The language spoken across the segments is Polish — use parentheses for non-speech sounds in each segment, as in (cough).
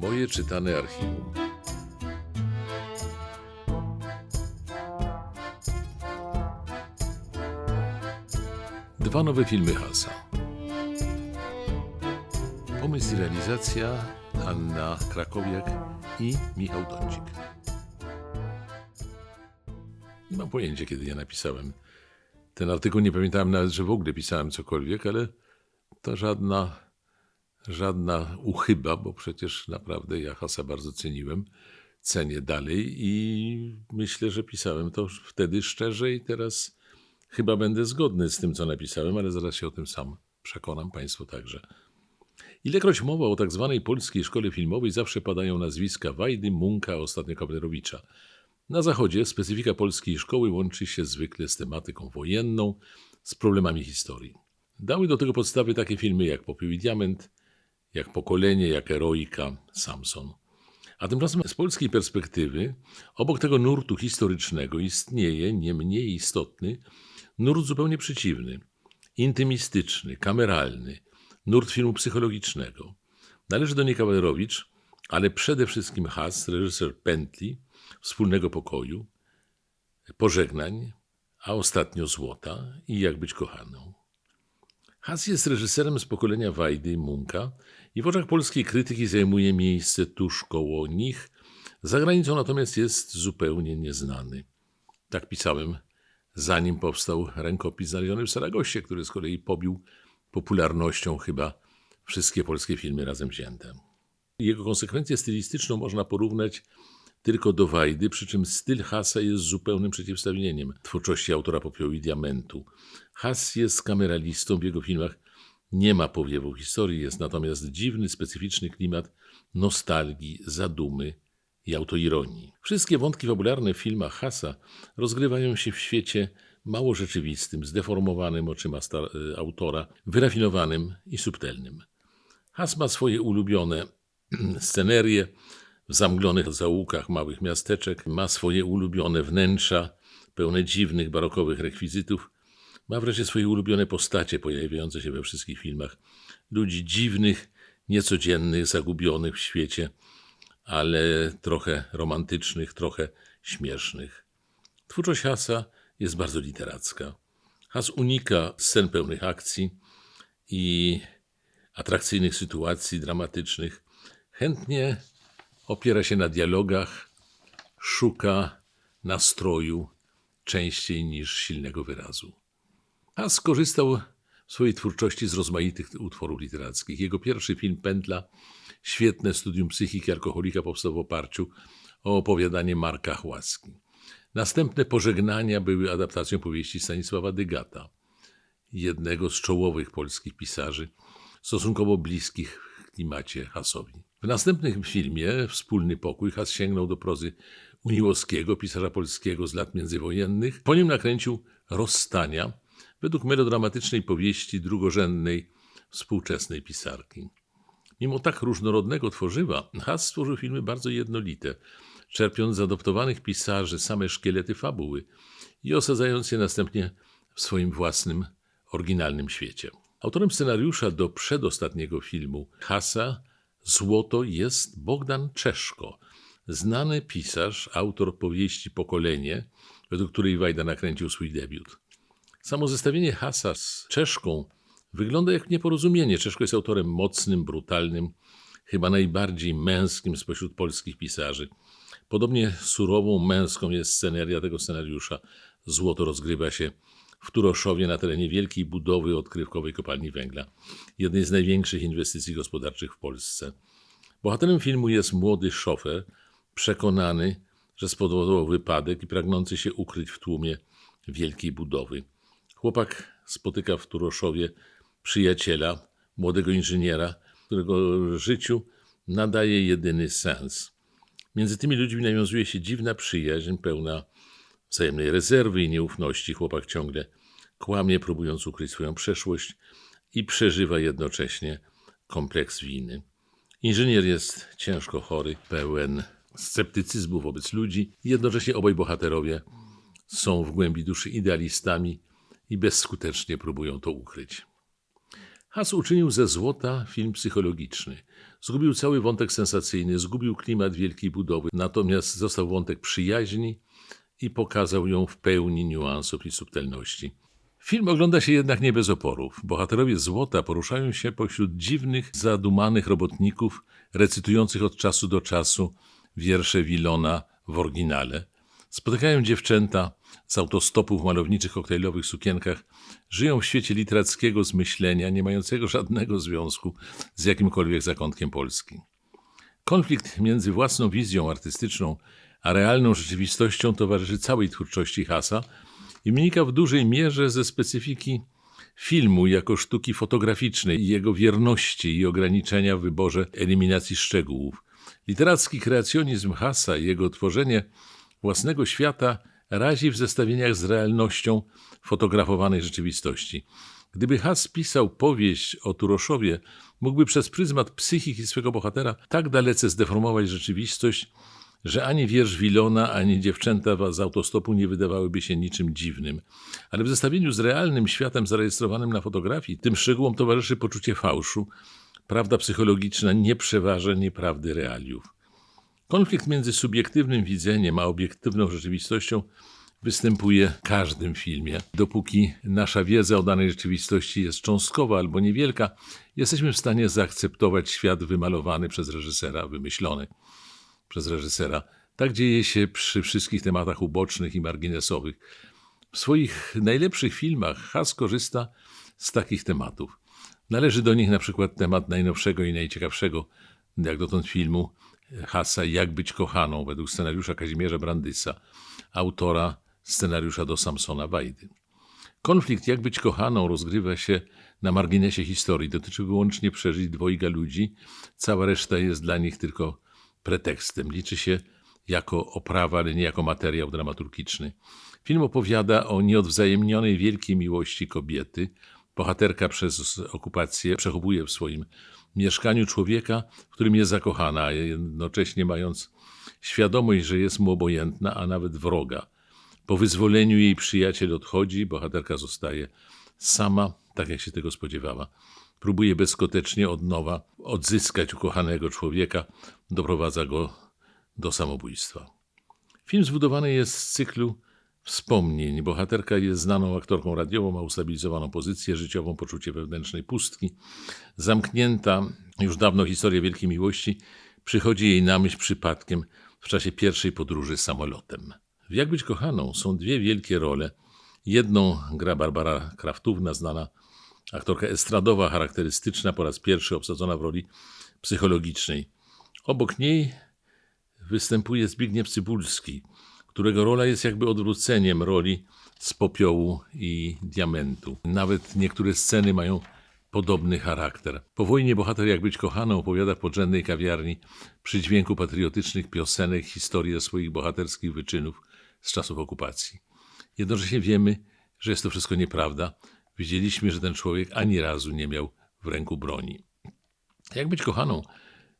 Moje czytane archiwum. Dwa nowe filmy Hasa. Pomysł i realizacja Anna Krakowiak i Michał Dądzik. Nie mam pojęcia, kiedy ja napisałem ten artykuł. Nie pamiętałem nawet, że w ogóle pisałem cokolwiek, ale to żadna, żadna uchyba, bo przecież naprawdę ja Hasa bardzo ceniłem, cenię dalej i myślę, że pisałem to wtedy szczerze i teraz chyba będę zgodny z tym, co napisałem, ale zaraz się o tym sam przekonam, Państwo także. Ilekroć mowa o tak zwanej polskiej szkole filmowej, zawsze padają nazwiska Wajdy, Munka, ostatnio Kablerowicza. Na zachodzie specyfika polskiej szkoły łączy się zwykle z tematyką wojenną, z problemami historii. Dały do tego podstawy takie filmy jak Popiół i Diament, jak Pokolenie, jak Eroika, Samson. A tymczasem z polskiej perspektywy, obok tego nurtu historycznego istnieje nie mniej istotny nurt zupełnie przeciwny, intymistyczny, kameralny, nurt filmu psychologicznego. Należy do niej Kawalerowicz, ale przede wszystkim Has, reżyser Pętli, Wspólnego Pokoju, Pożegnań, a ostatnio Złota i Jak być kochaną. Has jest reżyserem z pokolenia Wajdy i Munka i w oczach polskiej krytyki zajmuje miejsce tuż koło nich, za granicą natomiast jest zupełnie nieznany. Tak pisałem, zanim powstał rękopis znaleziony w Saragosie, który z kolei pobił popularnością chyba wszystkie polskie filmy razem wzięte. Jego konsekwencję stylistyczną można porównać tylko do Wajdy, przy czym styl Hasa jest zupełnym przeciwstawieniem twórczości autora Popiołu i Diamentu. Has jest kameralistą, w jego filmach nie ma powiewu historii, jest natomiast dziwny, specyficzny klimat nostalgii, zadumy i autoironii. Wszystkie wątki fabularne w filmach Hasa rozgrywają się w świecie mało rzeczywistym, zdeformowanym oczyma y, autora, wyrafinowanym i subtelnym. Has ma swoje ulubione (clears throat) scenerie w zamglonych zaułkach małych miasteczek, ma swoje ulubione wnętrza pełne dziwnych, barokowych rekwizytów, ma wreszcie swoje ulubione postacie pojawiające się we wszystkich filmach. Ludzi dziwnych, niecodziennych, zagubionych w świecie, ale trochę romantycznych, trochę śmiesznych. Twórczość Hasa jest bardzo literacka. Has unika scen pełnych akcji i atrakcyjnych sytuacji dramatycznych. Chętnie opiera się na dialogach, szuka nastroju częściej niż silnego wyrazu. Has skorzystał w swojej twórczości z rozmaitych utworów literackich. Jego pierwszy film Pętla, świetne studium psychiki alkoholika powstał w oparciu o opowiadanie Marka Chłaski. Następne pożegnania były adaptacją powieści Stanisława Dygata, jednego z czołowych polskich pisarzy, stosunkowo bliskich w klimacie Hasowi. W następnym filmie Wspólny Pokój Has sięgnął do prozy Uniłowskiego, pisarza polskiego z lat międzywojennych. Po nim nakręcił Rozstania, według melodramatycznej powieści drugorzędnej współczesnej pisarki. Mimo tak różnorodnego tworzywa, Has stworzył filmy bardzo jednolite, czerpiąc z adoptowanych pisarzy same szkielety fabuły i osadzając je następnie w swoim własnym, oryginalnym świecie. Autorem scenariusza do przedostatniego filmu Hasa Złoto jest Bogdan Czeszko, znany pisarz, autor powieści Pokolenie, według której Wajda nakręcił swój debiut. Samo zestawienie Hasa z Czeszką wygląda jak nieporozumienie. Czeszko jest autorem mocnym, brutalnym, chyba najbardziej męskim spośród polskich pisarzy. Podobnie surową, męską jest sceneria tego scenariusza. Złoto rozgrywa się w Turoszowie na terenie wielkiej budowy odkrywkowej kopalni węgla, jednej z największych inwestycji gospodarczych w Polsce. Bohaterem filmu jest młody szofer, przekonany, że spowodował wypadek i pragnący się ukryć w tłumie wielkiej budowy. Chłopak spotyka w Turoszowie przyjaciela, młodego inżyniera, którego życiu nadaje jedyny sens. Między tymi ludźmi nawiązuje się dziwna przyjaźń, pełna wzajemnej rezerwy i nieufności. Chłopak ciągle kłamie, próbując ukryć swoją przeszłość i przeżywa jednocześnie kompleks winy. Inżynier jest ciężko chory, pełen sceptycyzmu wobec ludzi. Jednocześnie obaj bohaterowie są w głębi duszy idealistami i bezskutecznie próbują to ukryć. Has uczynił ze złota film psychologiczny. Zgubił cały wątek sensacyjny, zgubił klimat wielkiej budowy, natomiast został wątek przyjaźni i pokazał ją w pełni niuansów i subtelności. Film ogląda się jednak nie bez oporów. Bohaterowie Złota poruszają się pośród dziwnych, zadumanych robotników, recytujących od czasu do czasu wiersze Wilona w oryginale. Spotykają dziewczęta z autostopów w malowniczych koktajlowych sukienkach, żyją w świecie literackiego zmyślenia, nie mającego żadnego związku z jakimkolwiek zakątkiem Polski. Konflikt między własną wizją artystyczną a realną rzeczywistością towarzyszy całej twórczości Hasa i wynika w dużej mierze ze specyfiki filmu jako sztuki fotograficznej i jego wierności i ograniczenia w wyborze eliminacji szczegółów. Literacki kreacjonizm Hasa i jego tworzenie własnego świata razi w zestawieniach z realnością fotografowanej rzeczywistości. Gdyby Has pisał powieść o Turoszowie, mógłby przez pryzmat psychiki swego bohatera tak dalece zdeformować rzeczywistość, że ani wiersz Wilona, ani dziewczęta z autostopu nie wydawałyby się niczym dziwnym. Ale w zestawieniu z realnym światem zarejestrowanym na fotografii, tym szczegółom towarzyszy poczucie fałszu. Prawda psychologiczna nie przeważa nieprawdy realiów. Konflikt między subiektywnym widzeniem a obiektywną rzeczywistością występuje w każdym filmie. Dopóki nasza wiedza o danej rzeczywistości jest cząstkowa albo niewielka, jesteśmy w stanie zaakceptować świat wymalowany przez reżysera, wymyślony przez reżysera. Tak dzieje się przy wszystkich tematach ubocznych i marginesowych. W swoich najlepszych filmach Has korzysta z takich tematów. Należy do nich na przykład temat najnowszego i najciekawszego, jak dotąd filmu Hasa Jak być kochaną według scenariusza Kazimierza Brandysa, autora scenariusza do Samsona Wajdy. Konflikt Jak być kochaną rozgrywa się na marginesie historii. Dotyczy wyłącznie przeżyć dwojga ludzi. Cała reszta jest dla nich tylko pretekstem. Liczy się jako oprawa, ale nie jako materiał dramaturgiczny. Film opowiada o nieodwzajemnionej wielkiej miłości kobiety. Bohaterka przez okupację przechowuje w swoim mieszkaniu człowieka, w którym jest zakochana, a jednocześnie mając świadomość, że jest mu obojętna, a nawet wroga. Po wyzwoleniu jej przyjaciel odchodzi, bohaterka zostaje sama, tak jak się tego spodziewała. Próbuje bezskutecznie od nowa odzyskać ukochanego człowieka, doprowadza go do samobójstwa. Film zbudowany jest z cyklu wspomnień. Bohaterka jest znaną aktorką radiową, ma ustabilizowaną pozycję życiową, poczucie wewnętrznej pustki. Zamknięta już dawno historia wielkiej miłości przychodzi jej na myśl przypadkiem w czasie pierwszej podróży samolotem. W Jak być kochaną są dwie wielkie role. Jedną gra Barbara Kraftówna, znana aktorka estradowa, charakterystyczna, po raz pierwszy obsadzona w roli psychologicznej. Obok niej występuje Zbigniew Cybulski, którego rola jest jakby odwróceniem roli z popiołu i diamentu. Nawet niektóre sceny mają podobny charakter. Po wojnie bohater Jak być kochaną opowiada w podrzędnej kawiarni przy dźwięku patriotycznych piosenek historię swoich bohaterskich wyczynów z czasów okupacji. Jednocześnie wiemy, że jest to wszystko nieprawda. Widzieliśmy, że ten człowiek ani razu nie miał w ręku broni. Jak być kochaną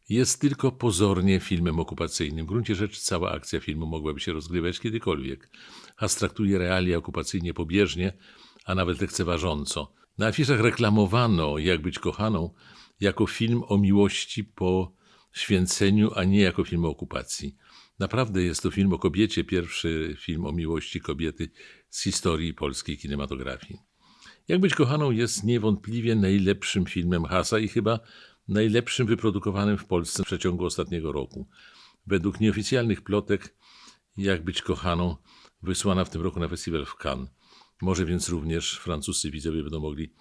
jest tylko pozornie filmem okupacyjnym. W gruncie rzeczy cała akcja filmu mogłaby się rozgrywać kiedykolwiek. Has traktuje realia okupacyjnie pobieżnie, a nawet lekceważąco. Na afiszach reklamowano Jak być kochaną jako film o miłości po święceniu, a nie jako film o okupacji. Naprawdę jest to film o kobiecie, pierwszy film o miłości kobiety z historii polskiej kinematografii. Jak być kochaną jest niewątpliwie najlepszym filmem Hasa i chyba najlepszym wyprodukowanym w Polsce w przeciągu ostatniego roku. Według nieoficjalnych plotek Jak być kochaną wysłana w tym roku na festiwal w Cannes. Może więc również francuscy widzowie będą mogli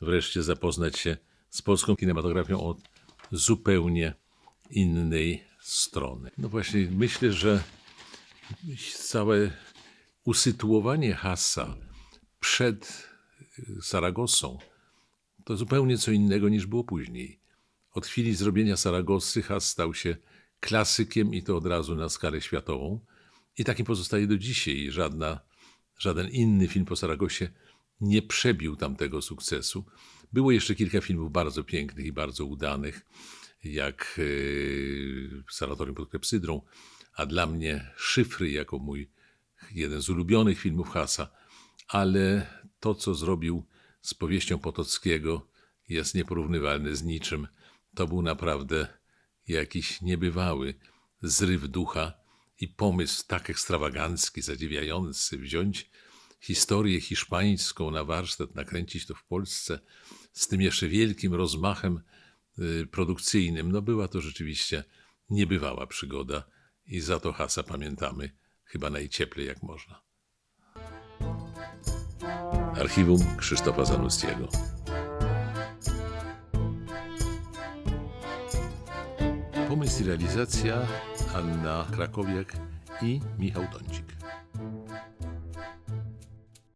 wreszcie zapoznać się z polską kinematografią od zupełnie innej strony. No właśnie, myślę, że całe usytuowanie Hassa przed Saragosą to zupełnie co innego niż było później. Od chwili zrobienia Saragosy Has stał się klasykiem i to od razu na skalę światową. I takim pozostaje do dzisiaj. Żadna, żaden inny film po Saragosie nie przebił tamtego sukcesu. Było jeszcze kilka filmów bardzo pięknych i bardzo udanych, jak yy, Sanatorium pod Klepsydrą, a dla mnie Szyfry jako mój jeden z ulubionych filmów Hasa. Ale to, co zrobił z powieścią Potockiego, jest nieporównywalny z niczym. To był naprawdę jakiś niebywały zryw ducha i pomysł tak ekstrawagancki, zadziwiający, wziąć historię hiszpańską na warsztat, nakręcić to w Polsce z tym jeszcze wielkim rozmachem y, produkcyjnym. No była to rzeczywiście niebywała przygoda i za to hasa pamiętamy chyba najcieplej jak można. Archiwum Krzysztofa Zanustiego. Pomysł i realizacja Anna Krakowiak i Michał Tącik.